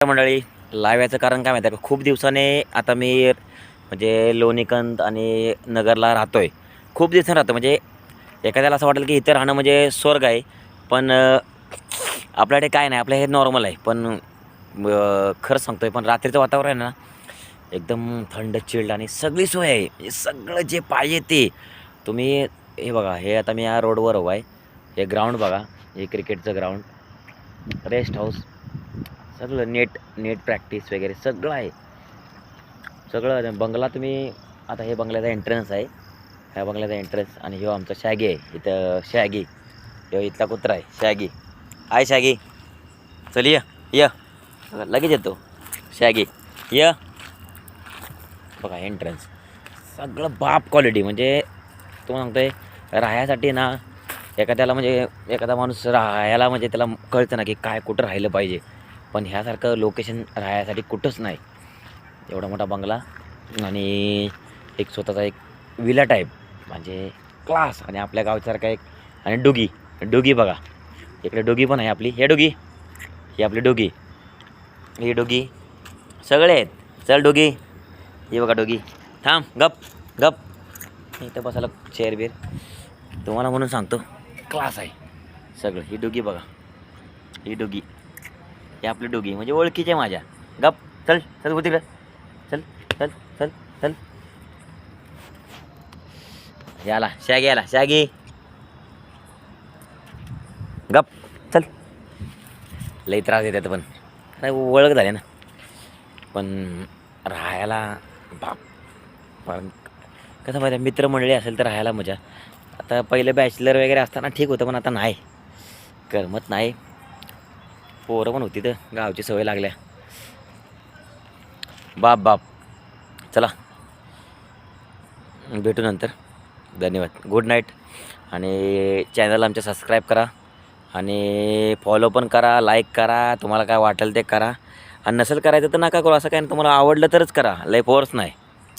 मंडळी लाईव्ह याचं कारण काय माहिती आहे का? खूप दिवसाने आता मी म्हणजे लोणीकंद आणि नगरला राहतो आहे खूप दिवसांनी राहतो म्हणजे एखाद्याला असं वाटेल की इथं राहणं म्हणजे स्वर्ग आहे. पण आपल्याकडे काय नाही. आपलं हे नॉर्मल आहे. पण खरंच सांगतो आहे पण रात्रीचं वातावरण आहे ना एकदम थंड चिल्ड आणि सगळी सोय आहे. म्हणजे सगळं जे पाहिजे ते. तुम्ही हे बघा हे आता मी या रोडवर उभा आहे. हे ग्राउंड बघा. हे क्रिकेटचं ग्राउंड रेस्ट हाऊस सगळं नेट नेट प्रॅक्टिस वगैरे सगळं आहे. सगळं बंगला तुम्ही आता हे बंगल्याचा एंट्रन्स आहे. ह्या बंगल्याचा एंट्रन्स आणि ह्यो आमचा शॅगी आहे. इथं शॅगी ह्यो इथला कुत्रा आहे. शॅगी आहे शॅगी चल ये य. लगेच येतो. शॅगी य. बघा एंट्रन्स सगळं बाप क्वालिटी म्हणजे तुम्हाला सांगतोय राहायसाठी ना एखाद्याला म्हणजे एखादा माणूस राहायला म्हणजे त्याला कळतं ना की काय कुठं राहिलं पाहिजे. पण ह्यासारखं लोकेशन राहायसाठी कुठंच नाही. एवढा मोठा बंगला आणि एक स्वतःचा एक विला टाईप म्हणजे क्लास आणि आपल्या गावसारखा एक आणि डोगी. डोगी बघा. इकडे डोगी पण आहे आपली. हे डोगी. ही आपली डोगी. ही डोगी. सगळे आहेत. चल डोगी. हे बघा डोगी. थांब. गप. गप. इथं बसायला चेअर बिअर तुम्हाला म्हणून सांगतो. क्लास आहे. सगळं. ही डोगी बघा. ही डोगी. हे आपली डोगी म्हणजे ओळखीचे माझ्या. गप चल चल हो तिकडं. चल चल चल चल. याला शॅगी याला शॅगी. गप चल. लई त्रास देतात पण. नाही ओळख झाली ना. पण राहायला बाप. पण कसं माहिती आहे मित्रमंडळी असेल तर राहायला मजा. आता पहिले बॅचलर वगैरे असताना ठीक होतं पण आता नाही. करमत नाही. पोरं पण होती तर गावची सवय लागल्या. बाप बाप. चला. भेटू नंतर. धन्यवाद. गुड नाईट आणि चॅनल आमच्या सबस्क्राईब करा. आणि फॉलो पण करा लाईक करा. तुम्हाला काय वाटेल ते करा. आणि नसेल करायचं तर नका करू. असं काय नाही. तुम्हाला आवडलं तरच करा. लय फोर्स नाही.